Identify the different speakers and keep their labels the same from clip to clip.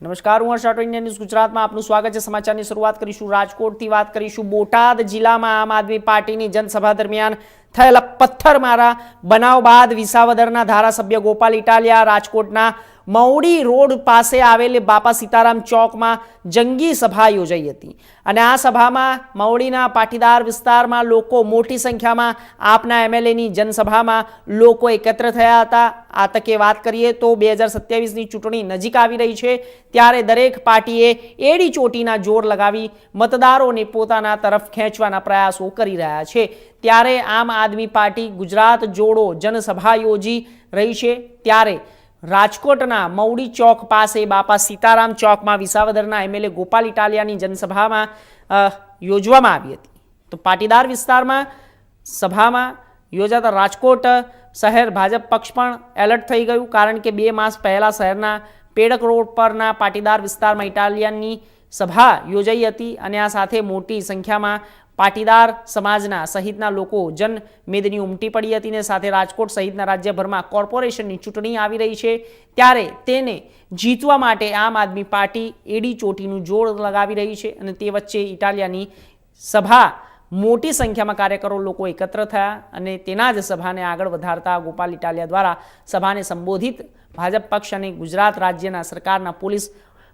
Speaker 1: નમસ્કાર, હું હર્ષ Rathod Indian news ગુજરાતમાં આપનું સ્વાગત છે. સમાચારની શરૂઆત કરીશું. રાજકોટથી વાત કરીશું બોટાદ જિલ્લામાં આમ આદમી પાર્ટીની જનસભા દરમિયાન થયેલા પથ્થરમારા બનાવ બાદ વિસાવદરના ધારાસભ્ય ગોપાલ ઇટાલિયા રાજકોટના મૌડી રોડ પાસે આવેલી બાપા સીતારામ ચોકમાં જંગી સભા યોજાઈ હતી. અને આ સભામાં મૌડીના પાટીદાર વિસ્તારમાં લોકો મોટી સંખ્યામાં આપના એમએલએની જનસભામાં લોકો એકત્ર થયા હતા. આ તકે વાત કરીએ તો બે હજાર સત્યાવીસની ચૂંટણી નજીક આવી રહી છે. ત્યારે દરેક પાર્ટીએ એડી ચોટીના જોર લગાવી મતદારોને પોતાના તરફ ખેંચવાના પ્રયાસો કરી રહ્યા છે. ત્યારે આમ આદમી પાર્ટી ગુજરાત જોડો જનસભા યોજી રહી છે. ત્યારે રાજકોટના મૌડી ચોક પાસે બાપા સીતારામ ચોકમાં વિસાવદરના એમએલએ ગોપાલ ઇટાલિયાની જનસભામાં યોજવામાં આવી હતી. તો પાટીદાર વિસ્તારમાં સભામાં યોજાતા રાજકોટ શહેર ભાજપ પક્ષ પણ એલર્ટ થઈ ગયું કારણ કે બે માસ પહેલાં શહેરના પેડક રોડ પરના પાટીદાર વિસ્તારમાં ઇટાલિયનની સભા યોજાઈ હતી અને આ સાથે મોટી સંખ્યામાં પાટીદાર સમાજના સહિતના લોકો જન મેદની ઉમટી પડી હતી ને સાથે રાજકોટ સહિતના રાજ્યભરમાં કોર્પોરેશનની ચૂંટણી આવી રહી છે. ત્યારે તેને જીતવા માટે આમ આદમી પાર્ટી એડી ચોટીનું જોર લગાવી રહી છે અને તે વચ્ચે ઇટાલિયાની સભા મોટી સંખ્યામાં કાર્યકરો લોકો એકત્ર થયા અને તેના જ સભાને આગળ વધારતા ગોપાલ ઇટાલિયા દ્વારા સભાને સંબોધિત ભાજપ પક્ષ અને ગુજરાત રાજ્યના સરકારના પોલીસ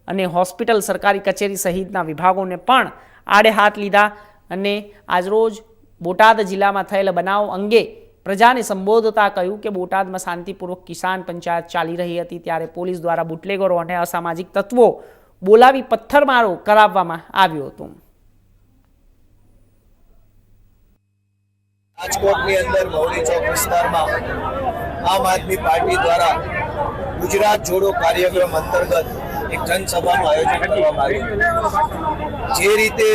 Speaker 1: અને હોસ્પિટલ સરકારી કચેરી સહિતના વિભાગોને પણ આડે હાથ લીધા. અને આજરોજ બોટાદ જિલ્લામાં થયેલ બનાવ અંગે પ્રજાને સંબોધતા કહ્યું કે બોટાદમાં શાંતિપૂર્વક કિસાન પંચાયત ચાલી રહી હતી ત્યારે પોલીસ દ્વારા બુટલેગરો અને અસામાજિક તત્વો બોલાવી પથ્થરમારો કરાવવામાં આવ્યો હતો.
Speaker 2: રાજકોટની અંદર મૌલી ચોક વિસ્તારમાં આમ આદમી પાર્ટી દ્વારા ગુજરાત જોડો કાર્યક્રમ અંતર્ગત એક જનસભાનું આયોજન કરવામાં આવ્યું. જે રીતે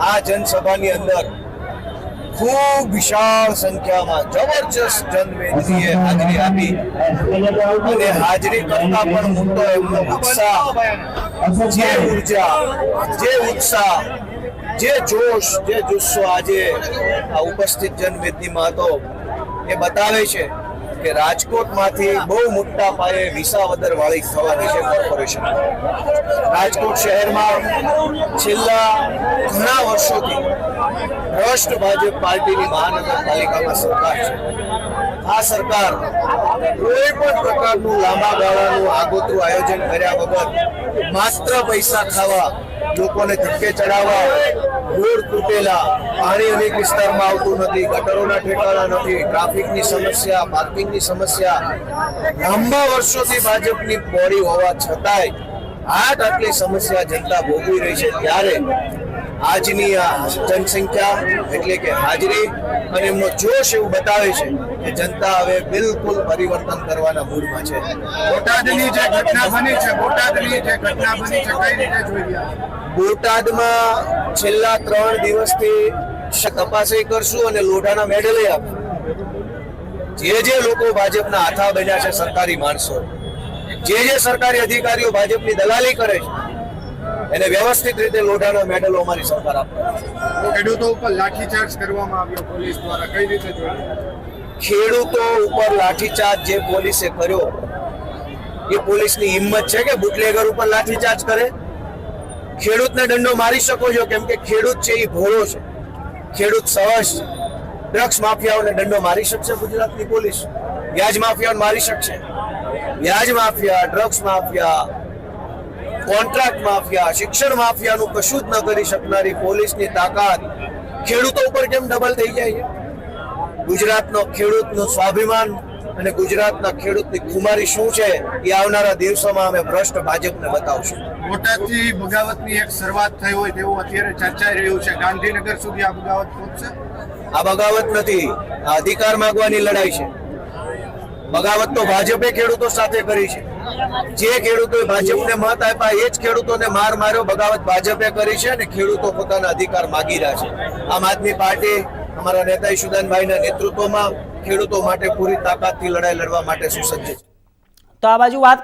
Speaker 2: આ જનસભાની અંદર ખૂબ વિશાળ સંખ્યામાં જબરજસ્ત જનમેદનીએ હાજરી આપી. અને હાજરી કરતા પણ મોટો એમનો ઉત્સાહ, જે ઊર્જા, જે ઉત્સાહ, જે જોશ, જે જુસ્સો આજે આ ઉપસ્થિત જનમેદનીમાં હતો, એ બતાવે છે. કે રાજકોટમાંથી બહુ મોટા પાયે વિસાવદર વાળી થવાની છે કોર્પોરેશન રાજકોટ શહેરમાં છેલ્લા ઘણા વર્ષોથી ભ્રષ્ટ ભાજપ પાર્ટીની મહાનગરપાલિકામાં સરકાર છે. આ સરકાર કોઈ પણ પ્રકારનું લાંબા ગાળાનું આગોતરું આયોજન કર્યા વગર માત્ર પૈસા ખાવા લોકોને ધક્કે ચડાવવા રોડ તૂટેલા પાણી અનેક વિસ્તારમાં આવતું નથી, ગટરોના ઠેકાણા નથી, ટ્રાફિકની સમસ્યા, પાર્કિંગની સમસ્યા. લાંબા વર્ષોથી ભાજપની બોડી હોવા છતાંય આટ આટલી સમસ્યા જનતા ભોગવી રહી છે ત્યારે આજની આ જનસંખ્યા એટલે કે હાજરી અને એમનો જોશ એવું બતાવે છે કે જનતા હવે બિલકુલ પરિવર્તન કરવાના મૂડમાં છે.
Speaker 3: બોટાદની જે ઘટના બની છે બોટાદની જે ઘટના બની છે કઈ રીતે જોઈ
Speaker 2: બોટાદમાં છેલ્લા ત્રણ દિવસથી તપાસી કરશું અને લોઢાના મેડલ આપશું. જે જે લોકો ભાજપના હાથા બન્યા છે સરકારી માણસો. જે જે સરકારી અધિકારીઓ ભાજપની દલાલી કરે છે એને વ્યવસ્થિત રીતે લોઢાના મેડલો અમારી સરકાર આપે
Speaker 3: ખેડૂતો ઉપર લાઠીચાર્જ કરવામાં આવ્યો પોલીસ દ્વારા કઈ રીતે
Speaker 2: ખેડૂતો ઉપર લાઠીચાર્જ જે પોલીસે કર્યો એ પોલીસની હિંમત છે કે બુટલેગર ઉપર લાઠીચાર્જ કરે. ખેડૂતને દંડો મારી શકો છો કેમ કે ખેડૂત છે એ ભોળો છે. ખેડૂત સહજ છે. ડ્રગ્સ માફિયાઓને દંડો મારી શકશે ગુજરાતની પોલીસ. વ્યાજ માફિયાઓને મારી શકશે. વ્યાજ mafia drugs mafia contract mafia શિક્ષણ માફિયાનું કશું જ ન કરી શકનારી પોલીસની તાકાત. ખેડૂતો ઉપર કેમ ડબલ થઈ જાય છે? ગુજરાતનો ખેડૂતનું સ્વાભિમાન અને ગુજરાતના ખેડૂતની ખુમારી શું છે એ આવનારા દિવસોમાં અમે ભ્રષ્ટ ભાજપને બતાવશું.
Speaker 3: બોટાદથી બગાવતની એક શરૂઆત થઈ હોય તેવું અત્યારે ચર્ચાઈ રહ્યું છે. ગાંધીનગર સુધી આ બગાવત પહોંચશે?
Speaker 2: આ બગાવત નથી આ અધિકાર માંગવાની લડાઈ છે. બગાવત તો ભાજપે ખેડૂતો સાથે કરી છે. જે ખેડૂતોએ ભાજપને મત આપ્યા એ જ ખેડૂતોને માર માર્યો, બગાવત ભાજપે કરી છે અને ખેડૂતો પોતાના અધિકાર માગી રહ્યા છે. આમ આદમી પાર્ટી અમારા નેતા ઈશુદાનભાઈના નેતૃત્વમાં ખેડૂતો માટે પૂરી તાકાતથી લડાઈ લડવા માટે સુસજ્જ છે.
Speaker 1: તો આ બાજુ વાત